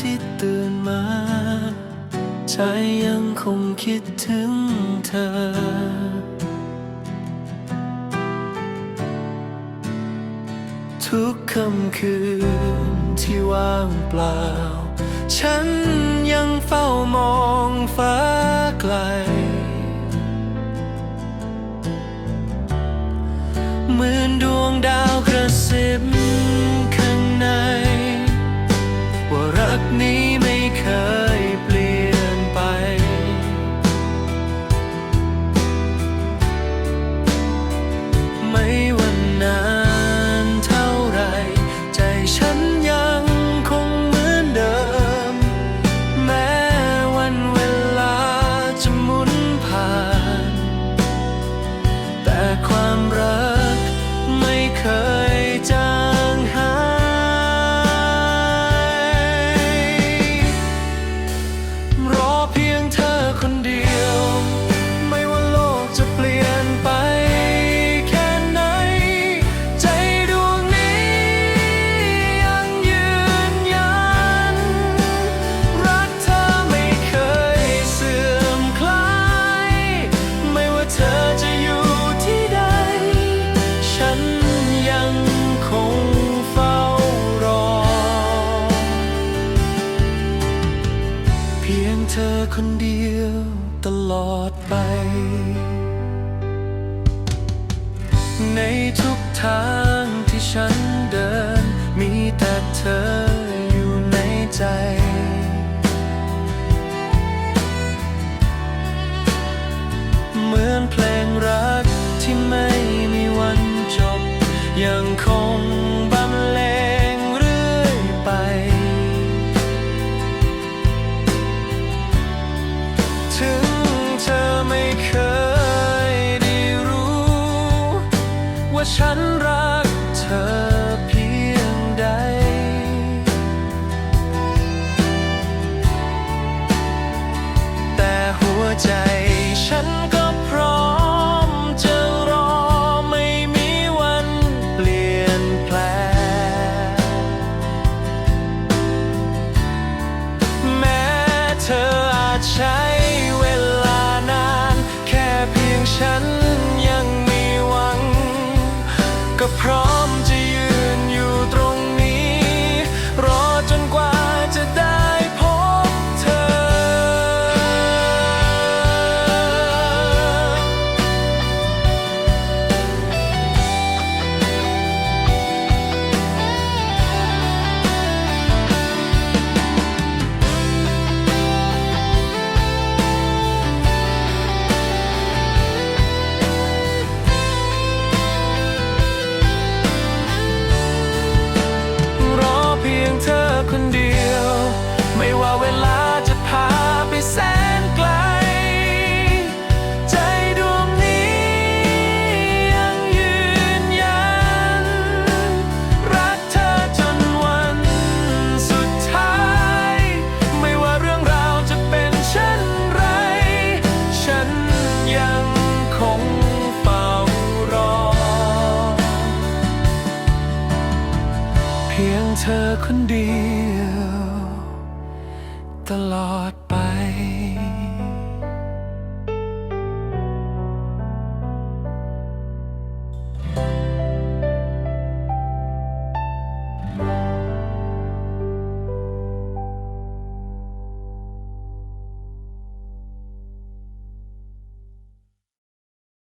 ที่ตื่นมา ใจยังคงคิดถึงเธอ ทุกค่ำคืนที่ว่างเปล่า ฉันยังเฝ้ามองฟ้าไกล เพียงเธอคนเดียวตลอดไป ในทุกท่า ฉันรักเธอเพียงใด แต่หัวใจฉันก็พร้อมจะรอไม่มีวันเปลี่ยนแปลงแม้เธออาจใช้ เธอคนเดียว ตลอดไป